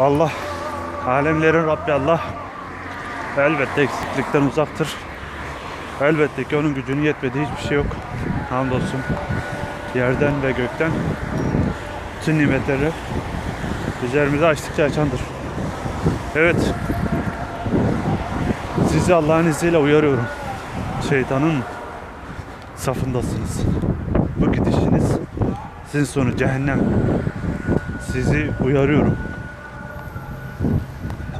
Allah, alemlerin Rabbi Allah elbette eksiklikten uzaktır. Elbette ki onun gücünün yetmediği hiçbir şey yok. Hamdolsun yerden ve gökten bütün nimetleri üzerimize açtıkça açandır. Evet. Sizi Allah'ın izniyle uyarıyorum. Şeytanın safındasınız. Bu gidişiniz sizin sonu cehennem. Sizi uyarıyorum.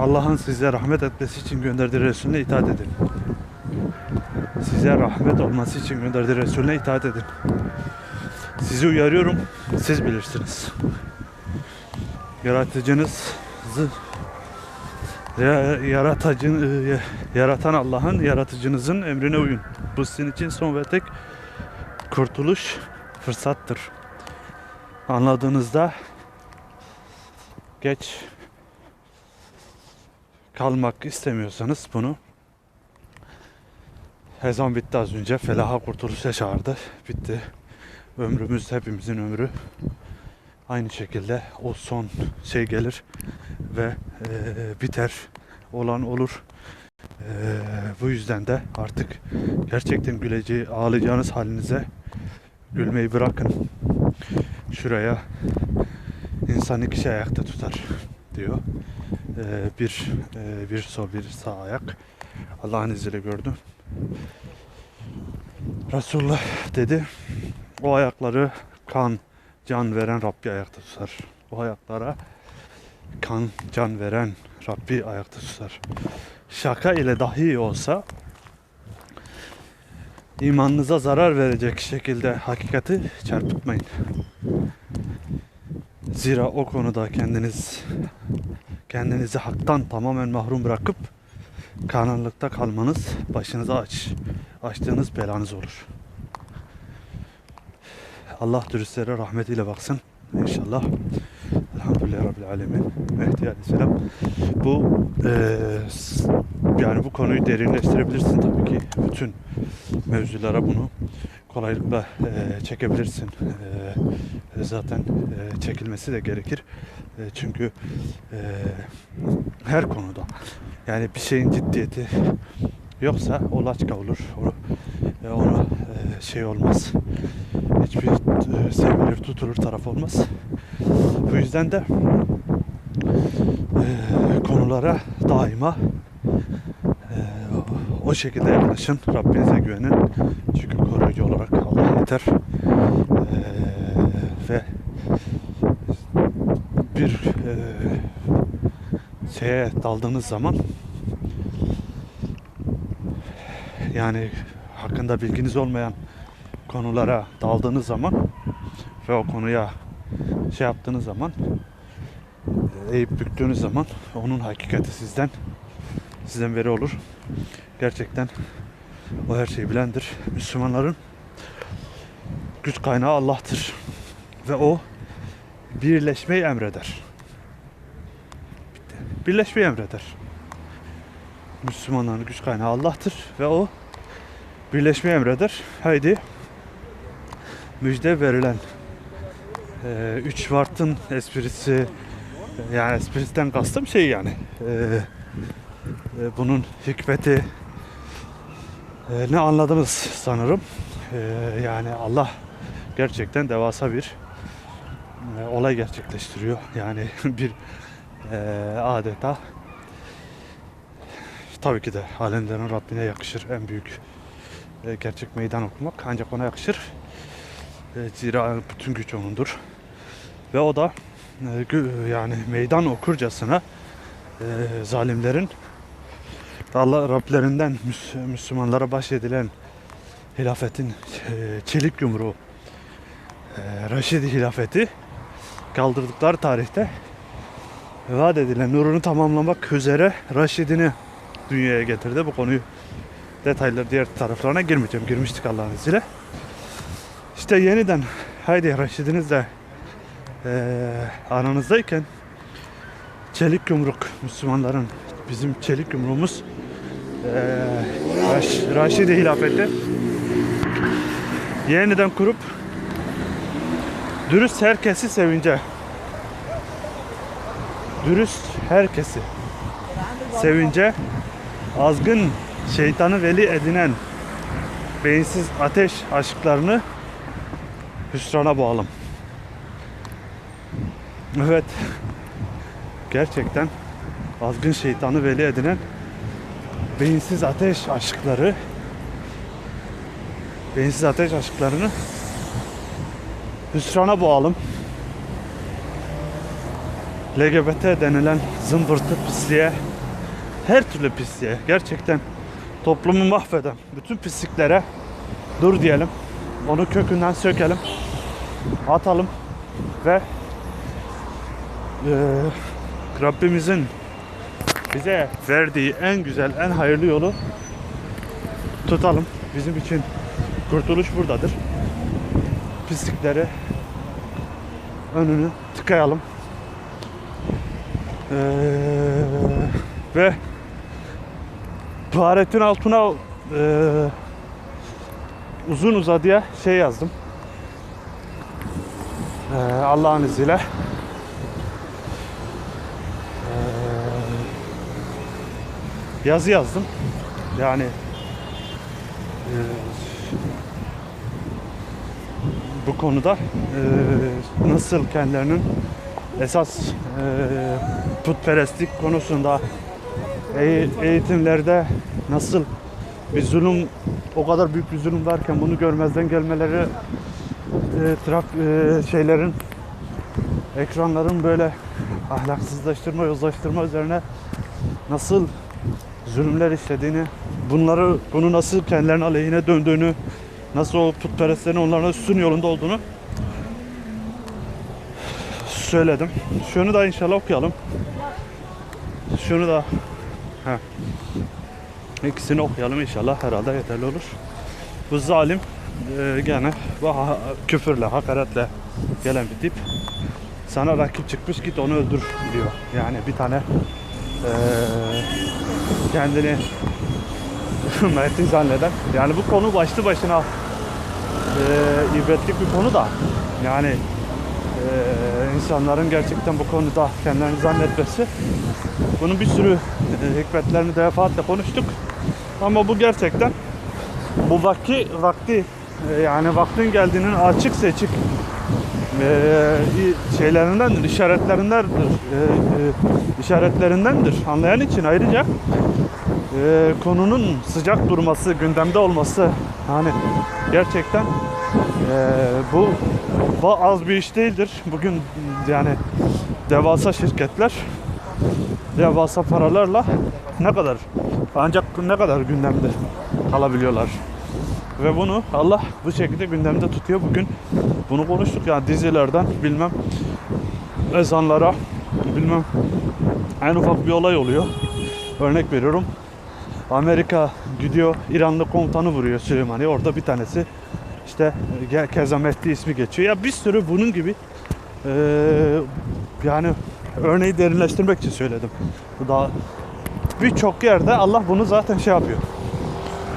Allah'ın size rahmet etmesi için gönderdiği Resulüne itaat edin. Size rahmet olması için gönderdiği Resulüne itaat edin. Sizi uyarıyorum, siz bilirsiniz. Yaratıcınızı ya- yaratıcı, e, yaratan Allah'ın yaratıcınızın emrine uyun. Bu sizin için son ve tek kurtuluş fırsattır. Anladığınızda geç kalmak istemiyorsanız bunu ezan bitti az önce. Felaha kurtuluşa çağırdı. Bitti. Ömrümüz hepimizin ömrü. Aynı şekilde o son şey gelir ve eee, biter. Olan olur. Eee, bu yüzden de artık gerçekten güleceği, ağlayacağınız halinize gülmeyi bırakın. Şuraya insan iki şey ayakta tutar diyor. Eee, bir eee, bir sol bir sağ ayak. Allah'ın izniyle gördüm. Resulullah dedi o ayakları kan, can veren Rabbi ayakta tutar. O ayaklara kan, can veren Rabbi ayakta tutar. Şaka ile dahi olsa imanınıza zarar verecek şekilde hakikati çarpıtmayın. Zira o konuda kendiniz kendinizi haktan tamamen mahrum bırakıp karanlıkta kalmanız başınıza aç açtığınız belanız olur. Allah dürüstlere rahmetiyle baksın inşallah. Elhamdülillah Rabbil Alemin. Mehdi Aleyhisselam. Bu s- yani bu konuyu derinleştirebilirsin tabii ki. Bütün mevzulara bunu kolaylıkla eee, çekebilirsin. Eee, zaten eee, çekilmesi de gerekir. Eee, çünkü eee, her konuda yani bir şeyin ciddiyeti yoksa o laçka olur. O, e, ona e, şey olmaz. Hiçbir e, sevilir tutulur taraf olmaz. Bu yüzden de e, konulara daima e, o şekilde yaklaşın. Rabbinize güvenin. Çünkü koruyucu olarak Allah yeter. E, ve bir e, şeye daldığınız zaman yani hakkında bilginiz olmayan konulara daldığınız zaman ve o konuya şey yaptığınız zaman e, eğip büktüğünüz zaman onun hakikati sizden sizden veri olur. Gerçekten o her şeyi bilendir. Müslümanların güç kaynağı Allah'tır. Ve o birleşmeyi emreder. Birleşmeyi emreder. Müslümanların güç kaynağı Allah'tır ve o birleşmeyi emreder. Haydi müjde verilen e, üç Şubat'ın esprisi yani esprisinden kastım şey yani e, e, bunun hikmeti e, ne anladınız sanırım E, yani Allah gerçekten devasa bir e, olay gerçekleştiriyor yani bir e, adeta tabii ki de alemlerin Rabbine yakışır en büyük e, gerçek meydan okumak ancak ona yakışır. E, zira bütün güç onundur. Ve o da e, yani meydan okurcasına e, zalimlerin Allah Rablerinden Müs- Müslümanlara bahşedilen hilafetin e, çelik yumruğu e, Raşidi hilafeti kaldırdıkları tarihte vaat edilen nurunu tamamlamak üzere Raşidini dünyaya getirdi. Bu konuyu detayları diğer taraflarına girmeyeceğim. Girmiştik Allah'ın izniyle. İşte yeniden haydi Raşidiniz de eee aranızdayken çelik yumruk Müslümanların bizim çelik yumruğumuz eee Raş, Raşidi hilafeti yeniden kurup dürüst herkesi sevince dürüst herkesi sevince azgın şeytanı veli edinen beyinsiz ateş aşıklarını hüsrana boğalım. Evet. Gerçekten azgın şeytanı veli edinen beyinsiz ateş aşıkları beyinsiz ateş aşıklarını hüsrana boğalım. LGBT denilen zımbırtı pisliğe her türlü pisliğe gerçekten toplumu mahveden bütün pisliklere dur diyelim. Onu kökünden sökelim. Atalım ve eee, Rabbimizin bize verdiği en güzel, en hayırlı yolu tutalım. Bizim için kurtuluş buradadır. Pislikleri önünü tıkayalım. Eee, ve Fahrettin Altun'a eee, uzun uzadıya şey yazdım. Eee, Allah'ın izniyle. Eee, yazı yazdım. Yani eee, bu konuda eee, nasıl kendilerinin esas eee putperestlik konusunda eğ- eğitimlerde nasıl bir zulüm o kadar büyük bir zulüm varken bunu görmezden gelmeleri e, traf e, şeylerin ekranların böyle ahlaksızlaştırma, yozlaştırma üzerine nasıl zulümler işlediğini, bunları bunu nasıl kendilerinin aleyhine döndüğünü, nasıl o putperestlerin onların üstün yolunda olduğunu söyledim. Şunu da inşallah okuyalım. Şunu da ha. İkisini okuyalım inşallah herhalde yeterli olur. Bu zalim e, gene ha- küfürle, hakaretle gelen bir tip. Sana rakip çıkmış git onu öldür diyor. Yani bir tane e, kendini Mert'in zanneden. Yani bu konu başlı başına e, ibretlik bir konu da. Yani e, insanların gerçekten bu konuda kendilerini zannetmesi. Bunun bir sürü e, hikmetlerini defaatle konuştuk. Ama bu gerçekten bu vakti vakti e, yani vaktin geldiğinin açık seçik e, şeylerindendir, işaretlerindendir, e, e, işaretlerindendir. Anlayan için ayrıca e, konunun sıcak durması, gündemde olması hani gerçekten e, bu, az bir iş değildir. Bugün yani devasa şirketler devasa paralarla ne kadar ancak ne kadar gündemde kalabiliyorlar. Ve bunu Allah bu şekilde gündemde tutuyor. Bugün bunu konuştuk yani dizilerden bilmem ezanlara bilmem en ufak bir olay oluyor. Örnek veriyorum. Amerika gidiyor İranlı komutanı vuruyor Süleymaniye. Orada bir tanesi işte Kezametli ismi geçiyor. Ya bir sürü bunun gibi eee, yani örneği derinleştirmek için söyledim. Bu da birçok yerde Allah bunu zaten şey yapıyor.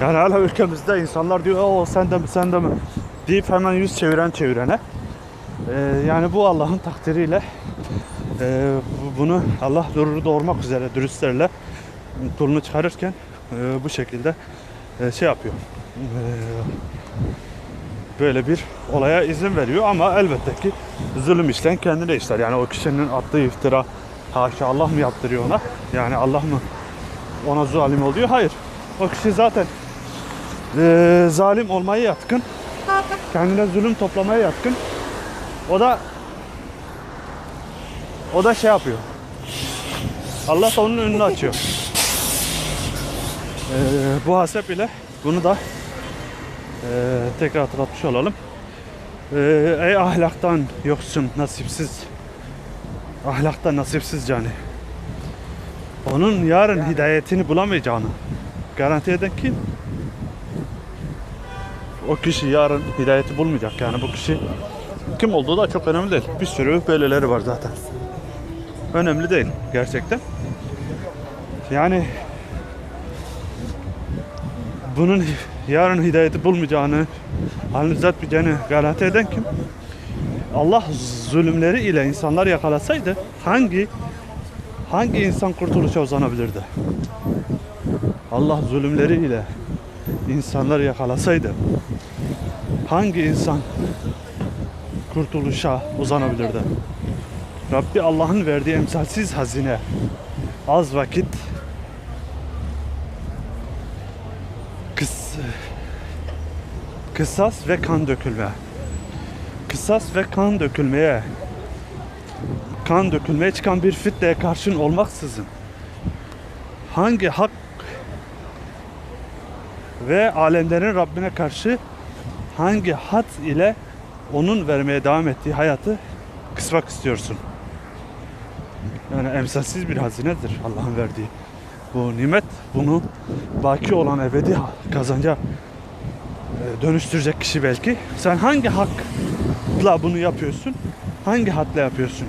Yani hala ülkemizde insanlar diyor o sen de mi sen de mi deyip hemen yüz çeviren çevirene. Ee, yani bu Allah'ın takdiriyle e, bu- bunu Allah doğru doğurmak üzere dürüstlerle kulunu çıkarırken e, bu şekilde e, şey yapıyor. E, böyle bir olaya izin veriyor ama elbette ki zulüm işten kendine işler. Yani o kişinin attığı iftira haşa Allah mı yaptırıyor ona? Yani Allah mı ona zalim oluyor? Hayır. O kişi zaten eee, zalim olmaya yatkın. Kendine zulüm toplamaya yatkın. O da o da şey yapıyor. Allah da onun önünü açıyor. Eee, bu hasep ile bunu da eee, tekrar hatırlatmış olalım. Eee, ey ahlaktan yoksun, nasipsiz. Ahlaktan nasipsiz cani. Onun yarın hidayetini bulamayacağını garanti eden kim? O kişi yarın hidayeti bulmayacak yani bu kişi kim olduğu da çok önemli değil. Bir sürü böyleleri var zaten. Önemli değil gerçekten. Yani bunun yarın hidayeti bulmayacağını, halini düzeltmeyeceğini garanti eden kim? Allah zulümleri ile insanlar yakalasaydı hangi hangi insan kurtuluşa uzanabilirdi? Allah zulümleriyle insanları yakalasaydı hangi insan kurtuluşa uzanabilirdi? Rabbi Allah'ın verdiği emsalsiz hazine az vakit kısas ve kan dökülme kısas ve kan dökülmeye kan dökülmeye çıkan bir fitneye karşın olmaksızın hangi hak ve alemlerin Rabbine karşı hangi hat ile onun vermeye devam ettiği hayatı kısmak istiyorsun? Yani emsalsiz bir hazinedir Allah'ın verdiği. Bu nimet bunu baki olan ebedi kazanca dönüştürecek kişi belki. Sen hangi hakla bunu yapıyorsun? Hangi hatla yapıyorsun?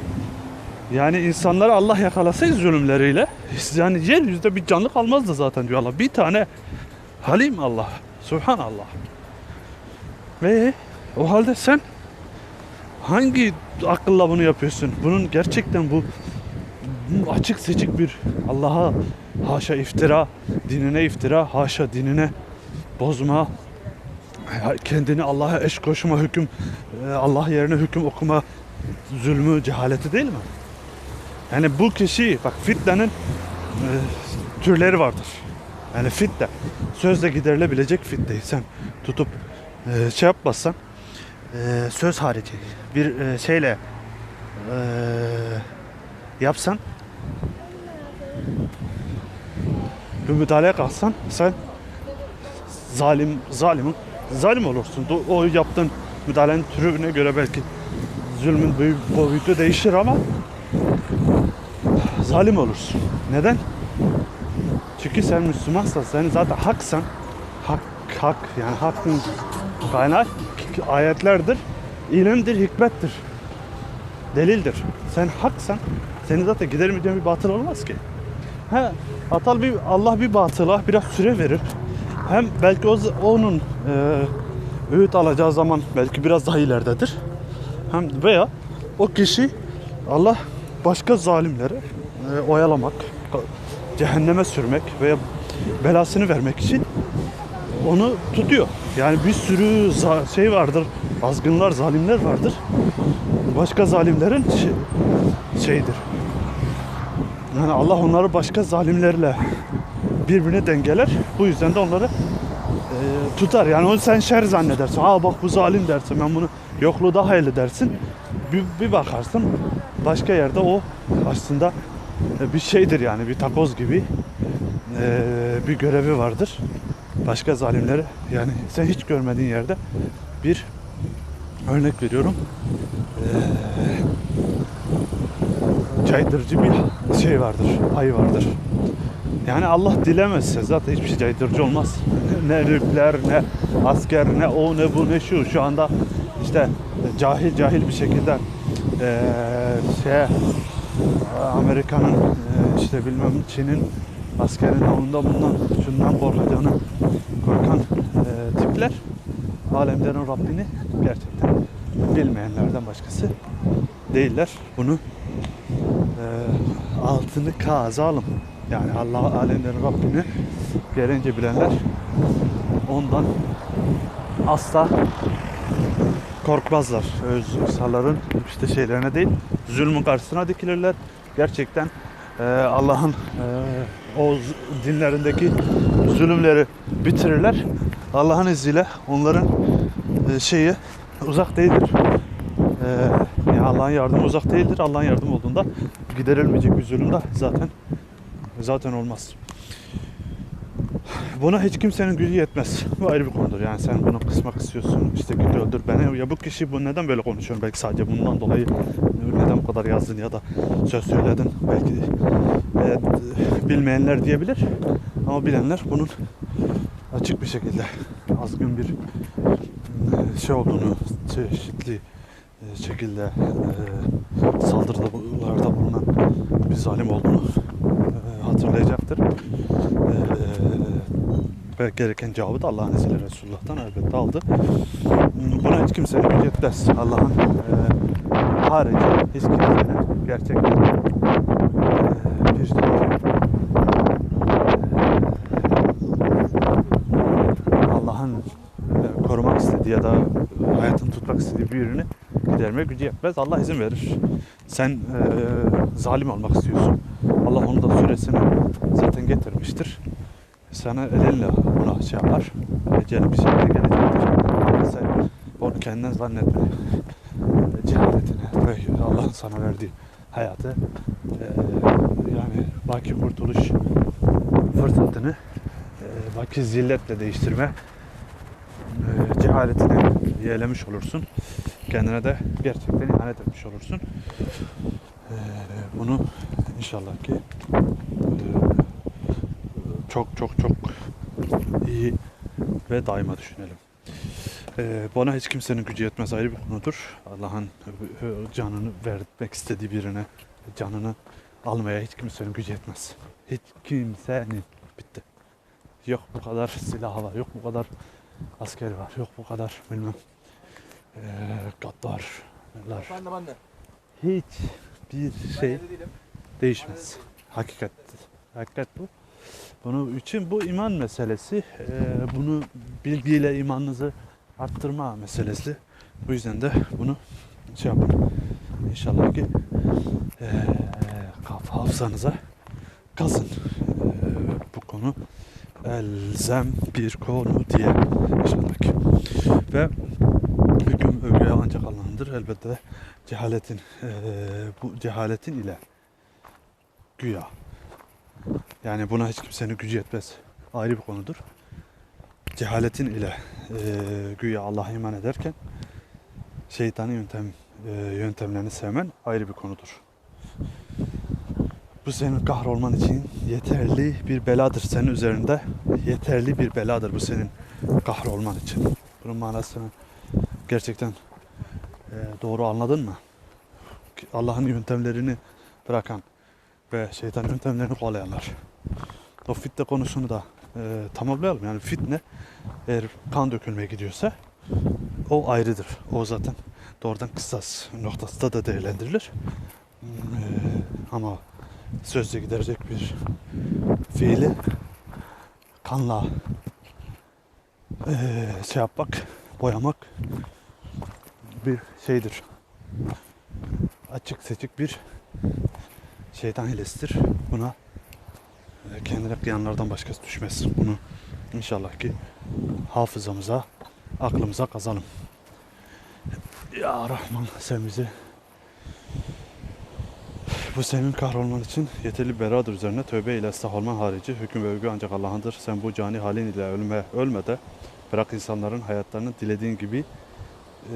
Yani insanları Allah yakalasaydı zulümleriyle yani yeryüzünde bir canlı kalmazdı zaten diyor Allah. Bir tane Halim Allah. Subhanallah. Ve o halde sen hangi akılla bunu yapıyorsun? Bunun gerçekten bu açık seçik bir Allah'a haşa iftira, dinine iftira, haşa dinine bozma, kendini Allah'a eş koşma, hüküm e, Allah yerine hüküm okuma zulmü, cehaleti değil mi? Yani bu kişi bak fitnenin e, türleri vardır. Yani fitne sözle giderilebilecek fitneyi sen tutup e, şey yapmazsan e, söz harici bir e, şeyle e, yapsan bir müdahaleye kalksan sen zalim zalimin zalim olursun. O yaptığın müdahalenin türüne göre belki zulmün büyük boyutu değişir ama zalim olursun. Neden? Çünkü sen Müslümansan, sen zaten haksan, hak, hak yani hakkın kaynağı ayetlerdir, ilimdir, hikmettir, delildir. Sen haksan, seni zaten gidermeyeceğin bir batıl olmaz ki. He, atal bir Allah bir batıla biraz süre verir. Hem belki o, onun e, öğüt alacağı zaman belki biraz daha ileridedir. Hem veya o kişi Allah başka zalimleri e, oyalamak, cehenneme sürmek veya belasını vermek için onu tutuyor. Yani bir sürü şey vardır, azgınlar, zalimler vardır. Başka zalimlerin şey- şeyidir. Yani Allah onları başka zalimlerle birbirine dengeler. Bu yüzden de onları e, tutar. Yani onu sen şer zannedersin. Aa bak bu zalim dersin. Ben bunu yokluğu daha hayırlı dersin. Bir, bir bakarsın başka yerde o aslında e, bir şeydir yani bir takoz gibi e, bir görevi vardır. Başka zalimleri yani sen hiç görmediğin yerde bir örnek veriyorum. E, caydırıcı bir şey vardır, payı vardır. Yani Allah dilemezse zaten hiçbir şey caydırıcı olmaz. Ne rüpler, ne asker, ne o, ne bu, ne şu. Şu anda işte cahil cahil bir şekilde eee şey Amerika'nın eee, işte bilmem Çin'in askerin ondan bundan şundan korkacağını korkan eee, tipler alemlerin Rabbini gerçekten bilmeyenlerden başkası değiller. Bunu eee, altını kazalım. Yani Allah alemlerin Rabbini gereğince bilenler ondan asla korkmazlar. Özsalların işte şeylerine değil, zulmün karşısına dikilirler. Gerçekten e, Allah'ın e, o dinlerindeki zulümleri bitirirler. Allah'ın izniyle onların e, şeyi uzak değildir. E, yani Allah'ın yardımı uzak değildir. Allah'ın yardımı olduğunda giderilmeyecek bir zulüm de zaten zaten olmaz. Buna hiç kimsenin gücü yetmez. Bu ayrı bir konudur. Yani sen bunu kısmak istiyorsun. İşte git öldür beni. Ya bu kişi bu neden böyle konuşuyor? Belki sadece bundan dolayı neden bu kadar yazdın ya da söz söyledin. Belki e, bilmeyenler diyebilir. Ama bilenler bunun açık bir şekilde azgın bir e, şey olduğunu, çeşitli e, şekilde e, saldırılarda bulunan bir zalim olduğunu hatırlayacaktır. Ee, ve gereken cevabı da Allah'ın izniyle Resulullah'tan elbette aldı. Hmm, buna hiç kimse mücetmez. Allah'ın e, harici hiç kimsenin gerçekten e, bir e, Allah'ın e, korumak istediği ya da hayatını tutmak istediği bir ürünü giderme gücü yetmez. Allah izin verir. Sen e, zalim olmak istiyorsun. Allah onu da süresini zaten getirmiştir. Sana el elle buna şey yapar. Eceli bir şekilde gelecektir. Ama sen onu kendinden zannetme. Cehaletine ve Allah'ın sana verdiği hayatı eee, yani baki kurtuluş fırsatını baki zilletle değiştirme eee, cehaletini yeğlemiş olursun. Kendine de gerçekten ihanet etmiş olursun. Eee, bunu inşallah ki eee, çok çok çok iyi ve daima düşünelim. Eee, bana hiç kimsenin gücü yetmez ayrı bir konudur. Allah'ın e, e, canını vermek istediği birine canını almaya hiç kimsenin gücü yetmez. Hiç kimsenin bitti. Yok bu kadar silahı var, yok bu kadar askeri var, yok bu kadar bilmem eee gaddarlar. Efendim anne. Hiç bir şey. Değişmez. Hakikat. Hakikat bu. Bunun için bu iman meselesi. Eee, bunu bilgiyle imanınızı arttırma meselesi. Bu yüzden de bunu şey yapın. İnşallah ki kaf- hafızanıza kazın. Eee, bu konu elzem bir konu diye inşallah ki. Ve hüküm övgüye ancak Allah'ındır. Elbette cehaletin eee, bu cehaletin ile güya yani buna hiç kimsenin gücü yetmez. Ayrı bir konudur. Cehaletin ile eee, güya Allah'a iman ederken şeytanın yöntem eee, yöntemlerini sevmen ayrı bir konudur. Bu senin kahrolman için yeterli bir beladır senin üzerinde. Yeterli bir beladır bu senin kahrolman için. Bunun manasını gerçekten eee, doğru anladın mı? Allah'ın yöntemlerini bırakan ve şeytan yöntemlerini kovalayanlar. O fitne konusunu da eee, tamamlayalım. Yani fitne eğer kan dökülmeye gidiyorsa o ayrıdır. O zaten doğrudan kısas noktasında da değerlendirilir. Hmm, eee, ama sözle giderecek bir fiili kanla eee, şey yapmak, boyamak bir şeydir. Açık seçik bir şeytan hilesidir. Buna e, kendine kıyanlardan başkası düşmez. Bunu inşallah ki hafızamıza, aklımıza kazanım. Ya Rahman sen bizi bu senin kahrolman için yeterli bir beladır üzerine tövbe ile ıslah olman harici hüküm ve övgü ancak Allah'ındır. Sen bu cani halin ile ölme, ölme de bırak insanların hayatlarını dilediğin gibi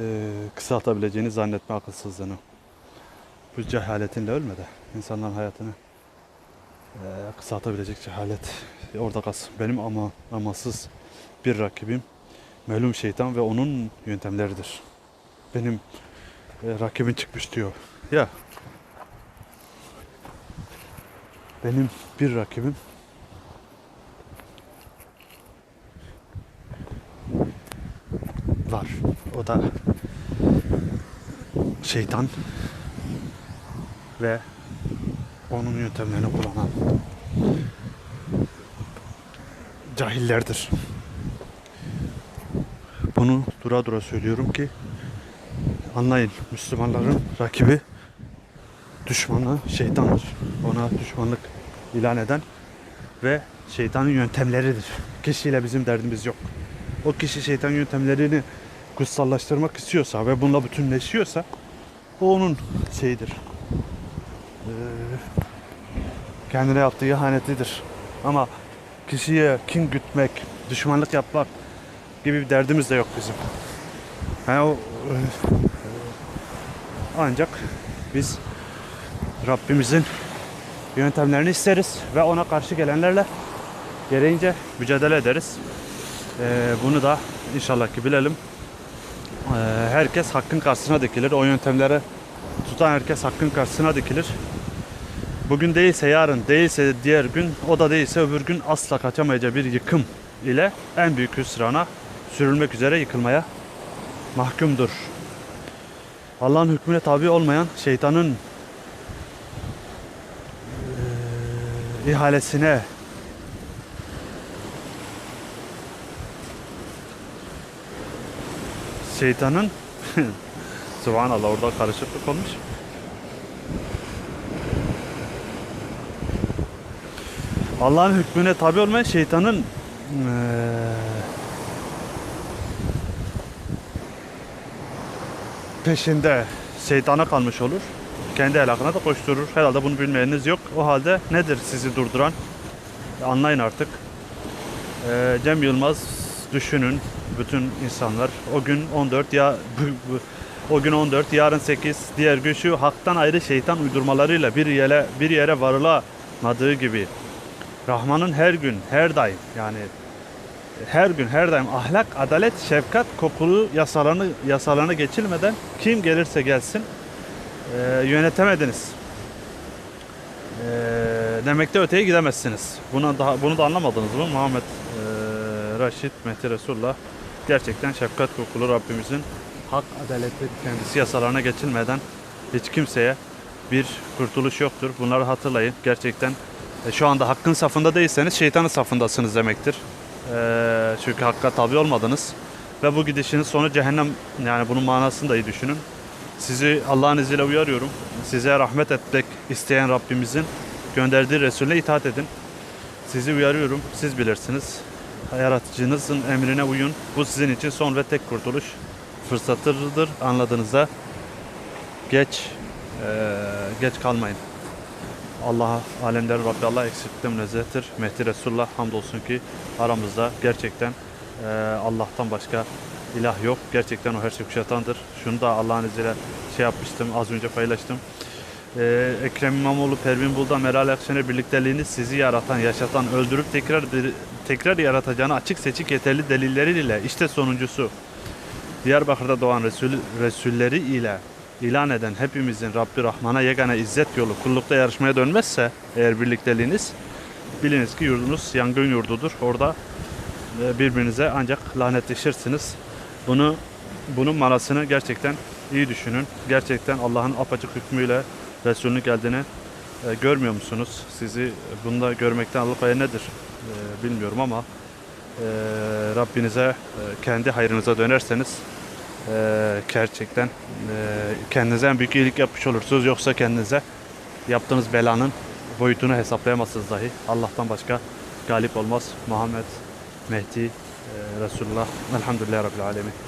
e, kısaltabileceğini zannetme akılsızlığını. Bu cehaletinle ölme de insanların hayatını e, kısaltabilecek cehalet orada kalsın. Benim ama amasız bir rakibim melum şeytan ve onun yöntemleridir. Benim e, rakibim çıkmış diyor. Ya benim bir rakibim var. O da şeytan ve onun yöntemlerini kullanan cahillerdir. Bunu dura dura söylüyorum ki anlayın Müslümanların rakibi düşmanı şeytandır. Ona düşmanlık ilan eden ve şeytanın yöntemleridir. Kişiyle bizim derdimiz yok. O kişi şeytan yöntemlerini kutsallaştırmak istiyorsa ve bununla bütünleşiyorsa o onun şeyidir. Kendine yaptığı ihanetidir. Ama kişiye kin gütmek, düşmanlık yapmak gibi bir derdimiz de yok bizim. Yani o e, ancak biz Rabbimizin yöntemlerini isteriz ve ona karşı gelenlerle gereğince mücadele ederiz. Ee, bunu da inşallah ki bilelim. Ee, herkes hakkın karşısına dikilir. O yöntemlere tutan herkes hakkın karşısına dikilir. Bugün değilse yarın, değilse diğer gün, o da değilse öbür gün asla kaçamayacağı bir yıkım ile en büyük hüsrana sürülmek üzere yıkılmaya mahkumdur. Allah'ın hükmüne tabi olmayan şeytanın eee, ihalesine şeytanın Subhanallah orada karışıklık olmuş. Allah'ın hükmüne tabi olmayan şeytanın eee, peşinde şeytana kalmış olur. Kendi helakına da koşturur. Herhalde bunu bilmeyeniniz yok. O halde nedir sizi durduran? Anlayın artık. Eee, Cem Yılmaz düşünün bütün insanlar. O gün 14 ya o gün 14 yarın 8 diğer gün şu haktan ayrı şeytan uydurmalarıyla bir yere bir yere varılamadığı gibi Rahman'ın her gün her daim yani her gün her daim ahlak, adalet, şefkat kokulu yasalarını yasalarını geçilmeden kim gelirse gelsin eee, yönetemediniz. Eee demekte öteye gidemezsiniz. Bunu daha bunu da anlamadınız mı? Muhammed eee Raşid Mehdi Resulullah gerçekten şefkat kokulu Rabbimizin hak, adaletli kendisi yasalarına geçilmeden hiç kimseye bir kurtuluş yoktur. Bunları hatırlayın. Gerçekten e, şu anda hakkın safında değilseniz şeytanın safındasınız demektir. Eee, çünkü hakka tabi olmadınız. Ve bu gidişiniz sonu cehennem yani bunun manasını da iyi düşünün. Sizi Allah'ın izniyle uyarıyorum. Size rahmet etmek isteyen Rabbimizin gönderdiği Resulüne itaat edin. Sizi uyarıyorum. Siz bilirsiniz. Yaratıcınızın emrine uyun. Bu sizin için son ve tek kurtuluş fırsatıdır. Anladığınızda geç eee, geç kalmayın. Allah alemlerin Rabbi Allah eksiklikten münezzehtir. Mehdi Resulullah hamdolsun ki aramızda gerçekten eee, Allah'tan başka ilah yok. Gerçekten o her şeyi kuşatandır. Şunu da Allah'ın izniyle şey yapmıştım, az önce paylaştım. Eee, Ekrem İmamoğlu, Pervin Buldan, Meral Akşener birlikteliğini sizi yaratan, yaşatan, öldürüp tekrar tekrar yaratacağını açık seçik yeterli delilleriyle işte sonuncusu. Diyarbakır'da doğan Resul, Resulleri ile ilan eden hepimizin Rabbi Rahman'a yegane izzet yolu kullukta yarışmaya dönmezse eğer birlikteliğiniz biliniz ki yurdunuz yangın yurdudur. Orada e, birbirinize ancak lanetleşirsiniz. Bunu bunun manasını gerçekten iyi düşünün. Gerçekten Allah'ın apaçık hükmüyle Resulünün geldiğini e, görmüyor musunuz? Sizi bunda görmekten alıkoyan nedir? E, bilmiyorum ama e, Rabbinize e, kendi hayrınıza dönerseniz e, gerçekten e, kendinize en büyük iyilik yapmış olursunuz. Yoksa kendinize yaptığınız belanın boyutunu hesaplayamazsınız dahi. Allah'tan başka galip olmaz. Muhammed, Mehdi, e, Resulullah. Elhamdülillah Rabbil Alemin.